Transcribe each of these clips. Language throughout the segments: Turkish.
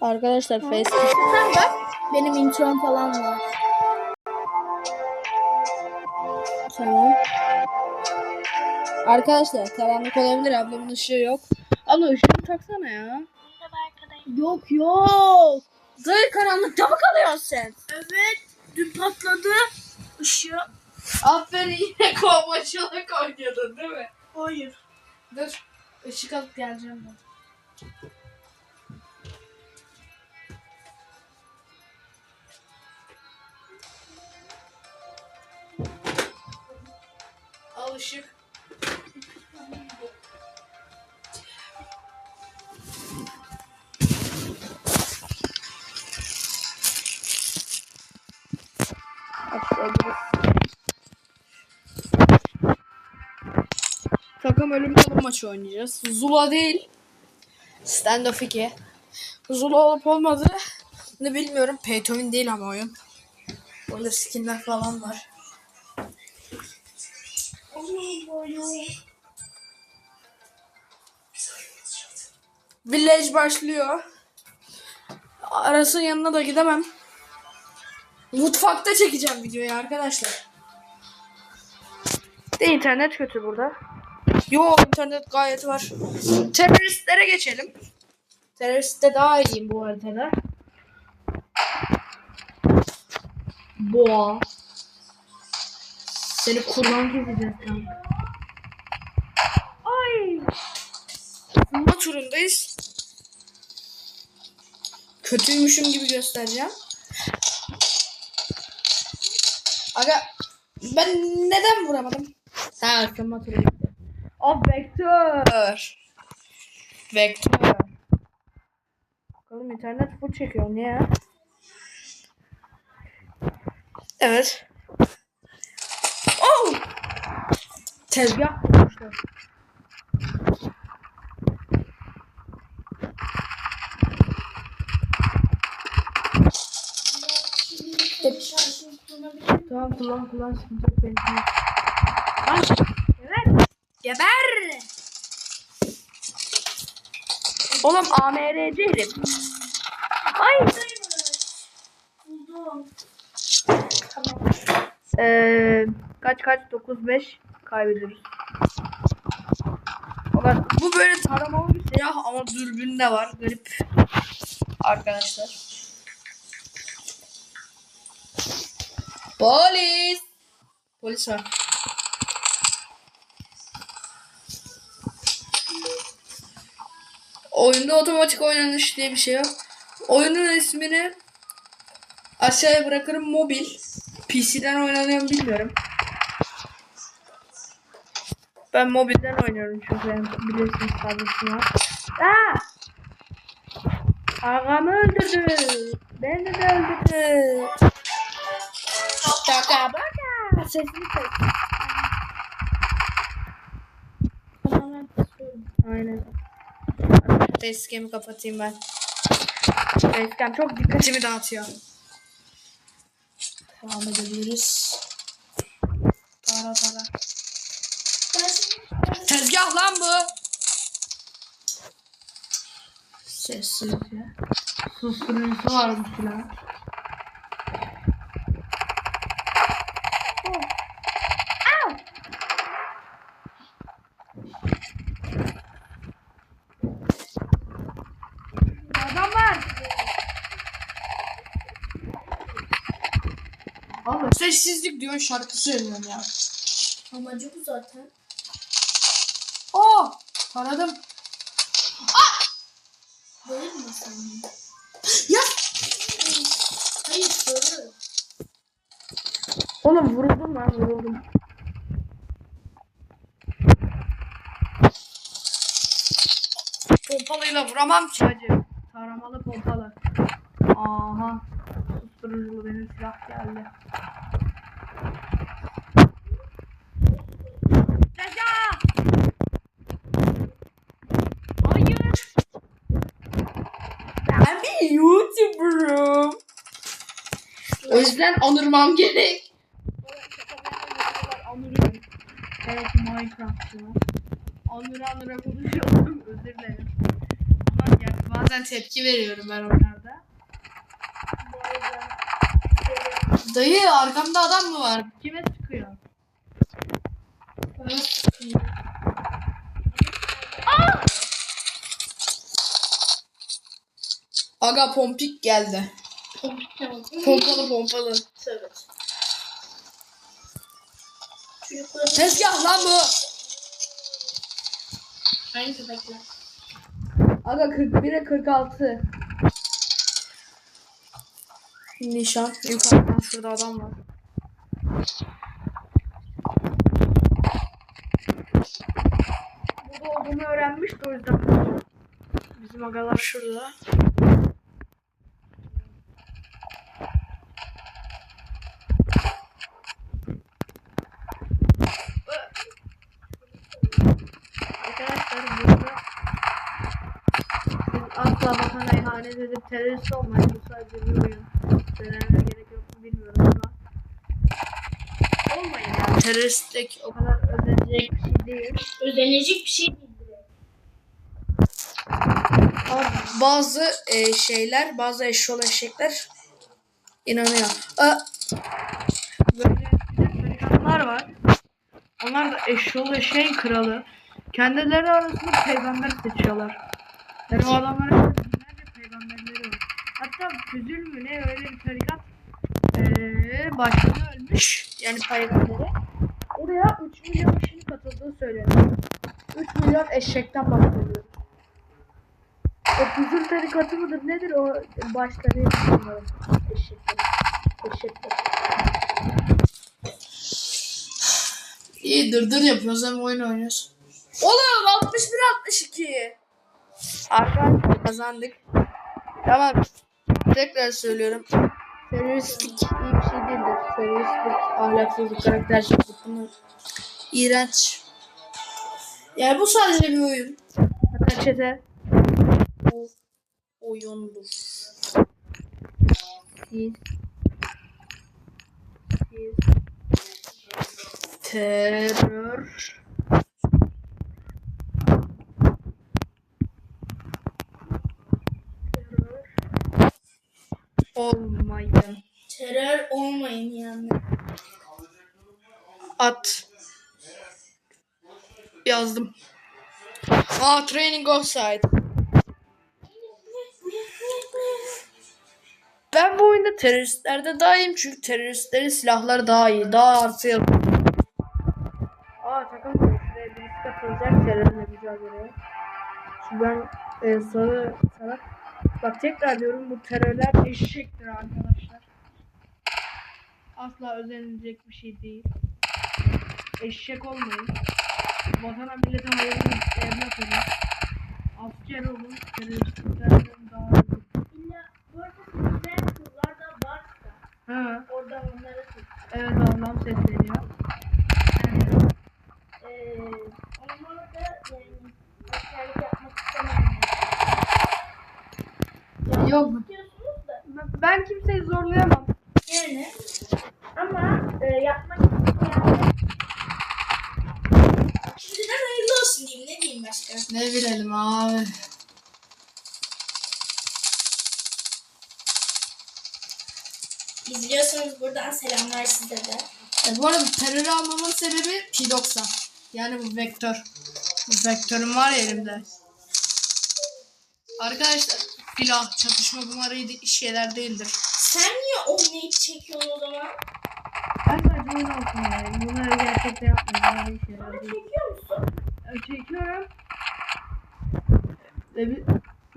Arkadaşlar face Sen bak. Benim introm falan var. Tamam. Arkadaşlar karanlık olabilir ablamın ışığı yok. Abla ışığını taksana ya. Yok yok. Dayı karanlıkta mı kalıyorsun sen? Evet. Dün patladı. Işığı. Aferin yine kovmaçılık oynuyordun değil mi? Hayır. Dur ışık alıp geleceğim ben. Al ışık. Takım ölüm kalım maçı oynayacağız. Zula değil. Standoff 2. Zula olup olmadı. Ne bilmiyorum. Pay değil ama oyun. Burada skinler falan var. Village başlıyor. Aras'ın yanına da gidemem. Mutfakta çekeceğim videoyu arkadaşlar. De internet kötü burada. Yo internet gayet var. Teröristlere geçelim. Teröristte daha iyiyim bu haritada. Boğa. Seni kurban gezeceğiz kanka. Ay. Bulma turundayız. Kötüymüşüm gibi göstereceğim. Aga ben neden vuramadım? Ha turu gitti. O vektör. Vektör. Bakalım internet full çekiyor niye ya? Evet. Oh! Tezgah kurmuşlar. Tamam kullan kullan sıkıntı yok benim. Lan geber. Geber. Oğlum AMRC herif. Ay. Buldum. Ee, kaç kaç 9-5 kaybediyoruz. Ulan bu böyle taramalı bir silah ama dürbün de var. Garip. Arkadaşlar. Polis. Polis var. Oyunda otomatik oynanış diye bir şey yok. Oyunun ismini aşağıya bırakırım mobil. PC'den oynanıyor bilmiyorum. Ben mobilden oynuyorum çünkü ben bilirsiniz kardeşim var. Aa! Ağamı öldürdü. Beni de öldürdü. Şaka baka. Sesini kes. Tamamen kısıyorum. Aynen. Facecam'i kapatayım ben. Facecam çok dikkatimi dağıtıyor. Devam edebiliriz. Para para. Tezgah lan bu. Sessizce. Susturucusu var bu silah. Adam var. Allah sessizlik diyorsun şarkı söylüyorsun ya. amacı bu zaten. Oh! Taradım. Değil mi sen? Ya! Hayır sarı. Oğlum vuruldum lan vuruldum. Pompalıyla vuramam ki hacı. Taramalı pompalı. Aha. Susturuculu benim silah geldi. Ben bir YouTuber'ım. O yüzden anırmam gerek. Anırıyorum. Evet Minecraft'çı var. Anıra konuşuyorum. Özür dilerim. Ama var Bazen tepki veriyorum ben onlarda. Dayı arkamda adam mı var? Kime sıkıyor? Bana sıkıyor. Aga pompik geldi. Pompik ne oldu? Pompalı pompalı. Evet. Tezgah lan bu. hangi köpekler? Aga 41'e 46. Nişan. Yukarıdan şurada adam var. Burada olduğumu öğrenmiş de o yüzden. Bizim agalar şurada. Asla vatana ihanet edip terörist olmayın. Bu sadece bir oyun. Söylememe gerek yok mu bilmiyorum ama. Olmayın yani. Teröristlik o kadar özenecek bir şey değil. Özenecek bir şey değil. Ama bazı e, şeyler, bazı eşşoğlu eşekler inanıyor. Aa, böyle tarikatlar var. Onlar da eşşoğlu eşeğin kralı. Kendileri arasında peygamber seçiyorlar. Yani o var. Hatta Füzül mü ne öyle bir tarikat ee, başkanı ölmüş. Yani peygamberi. Oraya 3 milyon kişinin katıldığı söyleniyor. 3 milyon eşekten bahsediyoruz. O Füzül tarikatı mıdır nedir o başları bilmiyorum. Eşekler. Eşekler. İyi dırdır yapıyoruz hem oyun oynuyoruz. Oğlum 61-62. Arkadaşlar kazandık. Tamam. Tekrar söylüyorum. Teröristlik iyi bir şey değildir. Teröristlik, ahlaksızlık, karaktersizlik bunlar iğrenç. Yani bu sadece bir oyun. Çete bu oyundur. Siz siz terör olmayın. Terör olmayın yani. At. Yazdım. Aa training offside. Ben bu oyunda teröristlerde daha iyiyim çünkü teröristlerin silahları daha iyi. Daha artı yapıyor. Aa takım şuraya birisi katılacak terörle mücadeleye. Şimdi ben e, sarı sana bak tekrar diyorum bu terörler eşektir arkadaşlar. Asla özenilecek bir şey değil. Eşek olmayın. Vatana millete hayırlı evlat olun. Asker olun. Teröristlerden daha iyi. İlla bu arada sizler kızlar da varsa Ha, oradan onlara evet Allah'ım sesleniyor. Ee, onlar da yani askerlik yapmak istemeyenler. Yok ben kimseyi zorlayamam. yani ama e, yapmak isteyenler Şimdiden hayırlı olsun diyeyim ne diyeyim başka. Ne bilelim abi. İzliyorsanız buradan selamlar size de. E, bu arada terörü almamın sebebi P90. Yani bu vektör. Bu vektörüm var ya elimde. Arkadaşlar silah, çatışma bunlar iyi şeyler değildir. Sen niye oynayıp çekiyorsun o zaman? Ben sadece oyun olsun yani. Bunları gerçekten yapmıyorum. Bunlar iyi şeyler Bana değil. çekiyor musun? E, Çekiyorum. E, bir-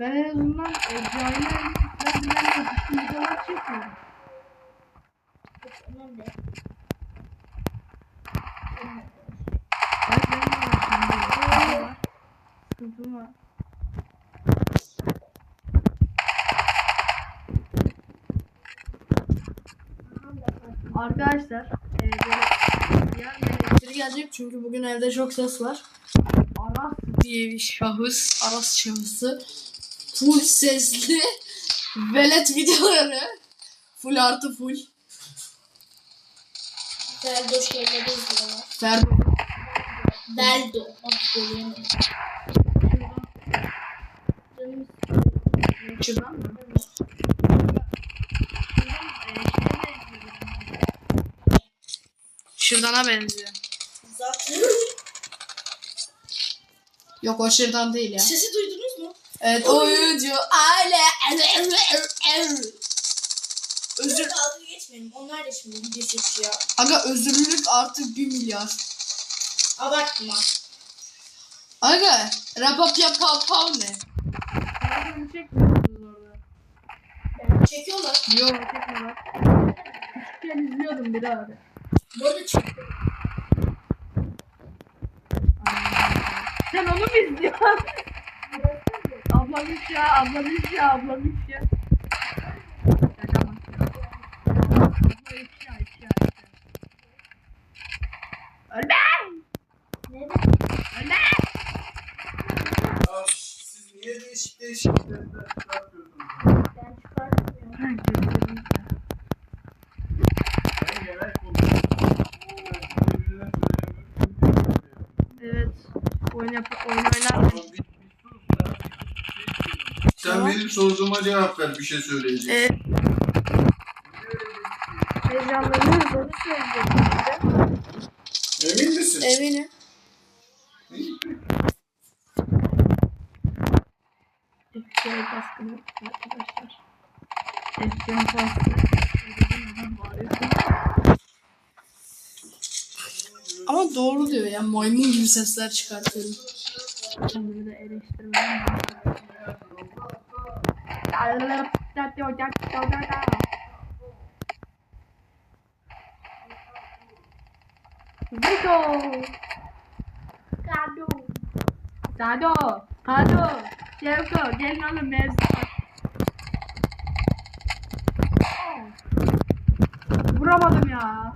ben en azından e, cahiller ben bilen çatışma videolar çekmiyorum. Tamam be. Bak benim de var şimdi. Sıkıntım var. Sıkıntım var. Arkadaşlar e, böyle yarın elektrik gelecek çünkü bugün evde çok ses var. Aras diye bir şahıs, Aras şahısı full sesli velet videoları full artı full Ferdo şeyleri izliyorlar. Ferdi Beldo. İstiyor. Şuradan mı? Şırdana benziyor. Zaten. Yok o şırdan değil ya. Sesi duydunuz mu? Evet oyuncu aile. Özür Özür. dalga geçmeyelim. Onlar da şimdi video çekiyor. Aga özürlülük artık 1 milyar. Abartma. Aga rapapya pav pav ne? Yani çekiyorlar. Yok bak. Küçükken izliyordum bir abi. Bu arada çekiyor. Sen onu mu izliyorsun? ablam iş ya, ablam iş ya, ablam iş ya. Şaka mı? Abla iş ya, iş ya, iş ya. Ölmem! Ne? Ölmem! Ya siz niye değişik değişik sesler çıkartıyorsunuz? Ben çıkartmıyorum. Ben genel konuşuyorum. Birbirine söylemiyorum. Evet. Oyun yap oyun oynarken. Tamam, bir- bir sus ya. Sen sorduğuma cevap ver bir şey söyleyeceksin. Ee, heyecanlanıyoruz onu söyleyeceğim. Emin misin? Eminim. İyi, peki. F2'ye baskını arkadaşlar. F2'ye baskını. Ama doğru diyor ya maymun gibi sesler çıkartıyorum. Kendimi de 알라 짜짜짜짜짜짜 무조 가도 가도 가도 제우거 제우거는 메스 물어봐도 야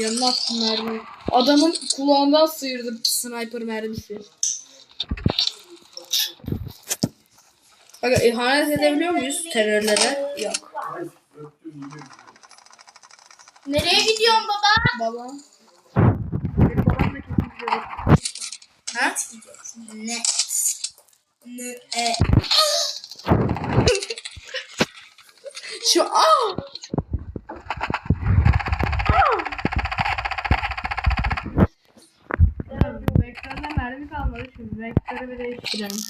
Yanına attım mermi. Adamın kulağından sıyırdım sniper mermisi. Bak ihanet edebiliyor muyuz terörlere? Yok. Nereye gidiyorsun baba? Baba. Benim babam da kesin diyor. Ha? Ne? Ne? Şu aa! Vektörde mermi kalmadı. Şimdi değiştirelim.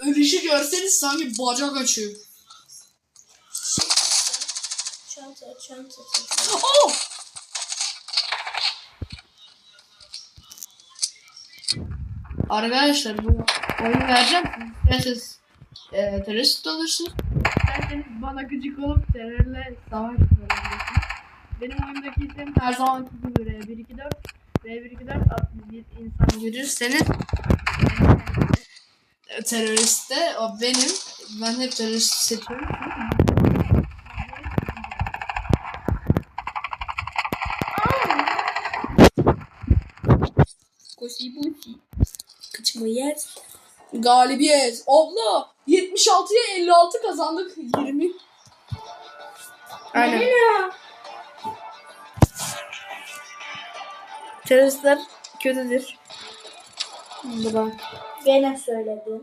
Ölüşü görseniz sanki bacak açıyor. Çanta, çanta, çanta. Oh! Arkadaşlar bu oyunu vereceğim. İsterseniz e, terörist olursunuz. İsterseniz bana gıcık olup terörle savaş verebilirsiniz. Benim oyundaki isim her zamanki gibi R124. R124 adlı bir insan görürseniz e, teröriste o benim. Ben hep terörist seçiyorum. Kosi busi. Kıçımı yer. Galibiyet. Abla 76'ya 56 kazandık. 20. Aynen. ya? Teröristler kötüdür. Burada. Gene söyledim.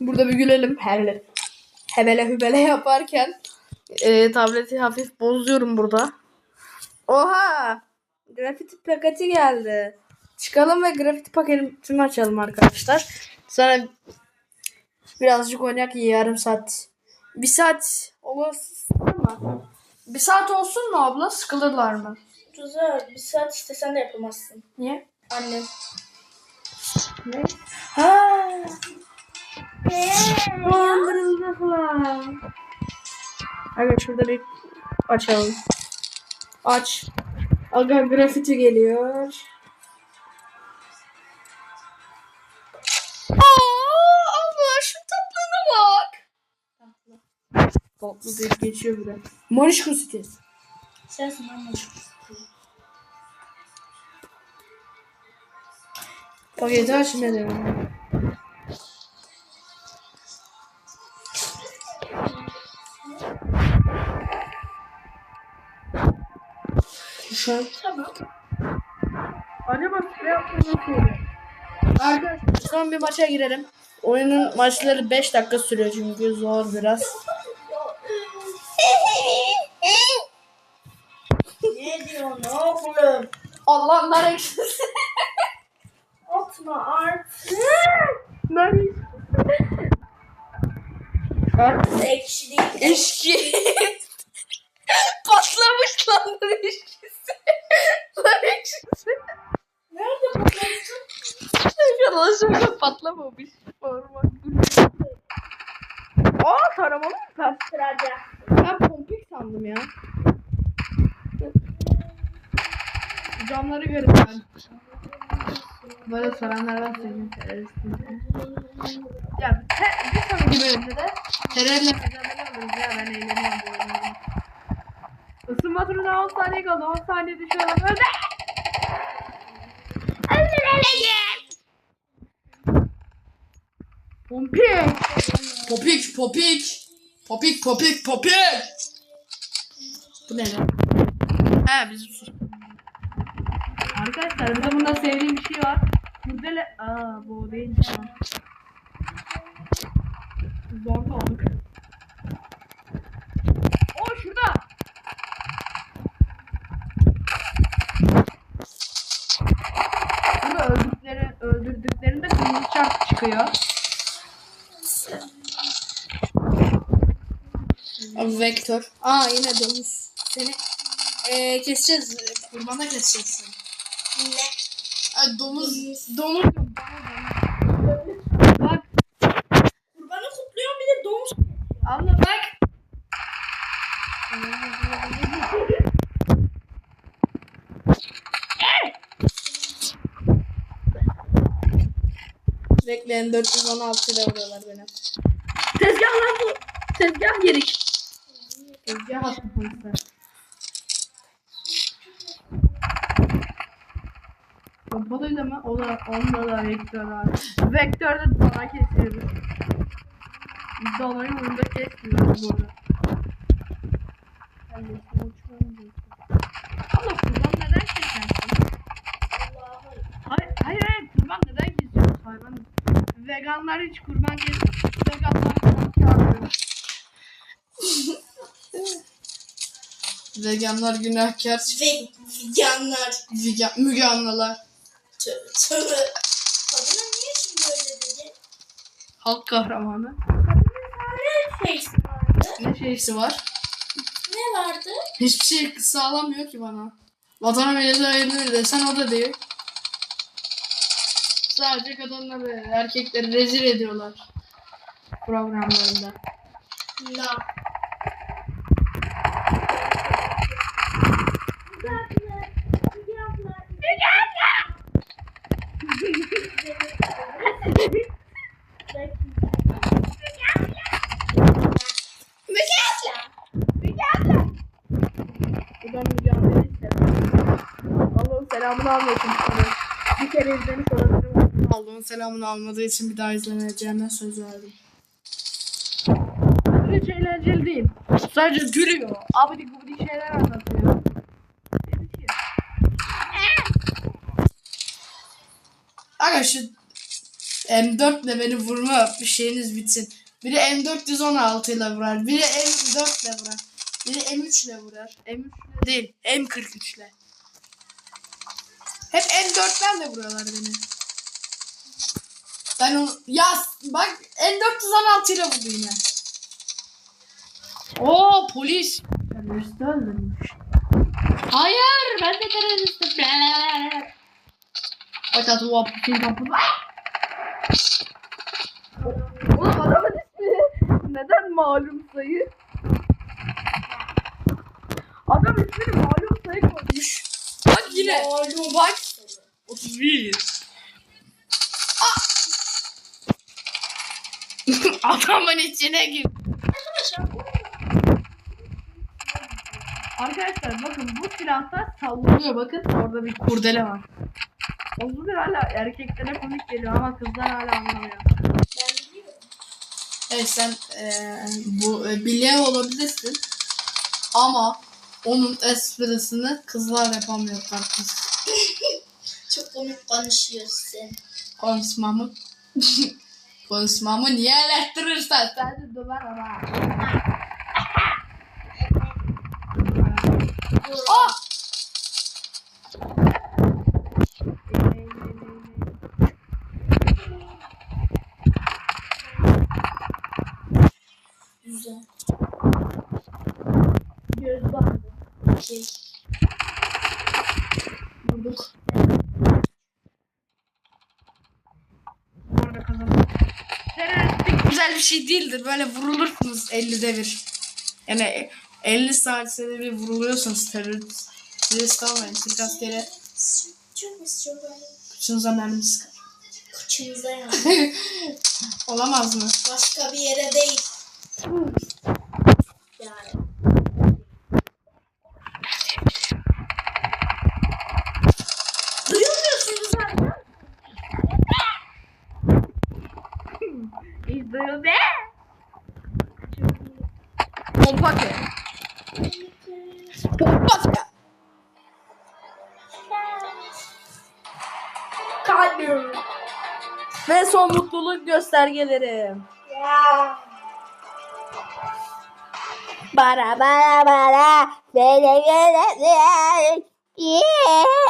Burada bir gülelim. Hele. Hebele hübele yaparken e, tableti hafif bozuyorum burada. Oha! Grafiti paketi geldi. Çıkalım ve grafiti paketini açalım arkadaşlar. Sonra birazcık oynayak yarım saat. Bir saat olsun mu? Bir saat olsun mu abla? Sıkılırlar mı? Güzel. Bir saat istesen de yapamazsın. Niye? Annem. Ne? Ha. Dolandırıldılar. Aga şurada bir açalım. Aç. Aga grafiti geliyor. Aa, abla şu tatlına bak. Tatlı değil geçiyor bile. Monişko City. Sensin annem. Paketi aç ne diyorum. Şu an. Tamam. Acaba süre yapmayı? Arkadaşlar son bir maça girelim. Oyunun maçları 5 dakika sürüyor çünkü zor biraz. ne diyorsun oğlum? Allah nar ekşisi. Atma artık. nar ekşisi. Ekşi değil. Eşki. Patlamış lan nar ekşisi. nar ekşisi. Nerede bakıyorsun? Arkadaşlar patlamamış. Parmak. Aa taramalı mı? Ben, Sırada. ben pompik sandım ya. Camları görün ben. Böyle soranlardan söyleyeyim. teröristim. Ya bir sonraki bölümde de terörle mücadele alırız ya ben eğleniyorum bu oyunda. Isınma turuna 10 saniye kaldı 10 saniye düşüyorum öldü. Pompik. Popik popik. Popik popik popik. Bu ne lan? He bizi sus. Arkadaşlar bir de bunda sevdiğim bir şey var. Kurdele... Aa bu değil ya. Zor olduk. O şurada. Burada öldükleri, öldürdüklerinde kırmızı çarp çıkıyor. Vektör. Aa yine domuz. Seni eee keseceğiz. Kurbana. Ne? Ay, domuz. Domuz. yok. Bak. Kurbanı kutluyorum bir de domuz. Abla bak. Bekleyin 416 ile vuruyorlar beni. Tezgah lan bu. Tezgah yerik. Tezgah attı Pompalıyla mı? O da, onda da vektör var. Vektörde dana kesiyoruz. Danayı oyunda kesmiyoruz bu arada. Ben de şunu uçuyorum. Abla kurban neden kesersin? Allah'ım. Hayır, hayır, hayır. Kurban neden kesiyorsun hayvan? Veganlar hiç kurban kes... Veganlar kurban. Veganlar günahkar. Ve yanlar. Vegan, Müge Anlılar. Tövbe tövbe. Kadına niye şimdi öyle dedi? Halk kahramanı. Ne şeysi vardı? Ne şeysi var? Ne vardı? Hiçbir şey sağlamıyor ki bana. Vatana millete hayırlı desen o da değil. Sadece kadınları, erkekleri rezil ediyorlar. Programlarında. La. Selamını almasın. Bir kere izlemiş olabilirim. Allah'ın selamını almadığı için bir daha izlemeyeceğime söz verdim. Hiç eğlenceli değil. Sadece gülüyor. Abidik gubidik şeyler anlatıyor. Şu M4 ile beni vurma bir şeyiniz bitsin. Biri M416 ile vurar. Biri M4 ile vurar. Biri M3 ile vurar. M3 ile değil. M43 ile. Hep M4'lerle vuruyorlar beni. Ben onu... Ya bak M416 ile vurdu yine. Oo polis. Terörist öldürmüş. Hayır ben de teröristim. Hatta tuva putin kapı. Oğlum adamın ismi neden malum sayı? Adam ismini malum sayı koymuş. Bak yine. Malum. Bak. 31. Ah! Adamın içine gir. Arkadaşlar bakın bu silahta sallanıyor bakın orada bir kurdele var. O bir hala erkeklere komik geliyor ama kızlar hala anlamıyor. Evet sen eee, bu e, biliyor olabilirsin ama Onun esprisini kızlar yapamıyor tatlış. Çok komik konuşuyorsun. Konuşmamı konuşmamı niye eleştirirsen seni döver ama. Şey değildir. Böyle vurulursunuz 50'de bir. Yani 50 saniyede bir vuruluyorsunuz terörist. Risk almayın. Türk askeri Çok istiyorum kıçınıza mermi sıkar. Kıçınıza yani. Olamaz mı? Başka bir yere değil. Yani. Mutluluk göstergeleri. Ya. Bara bara bara. Bele bele. Yeah.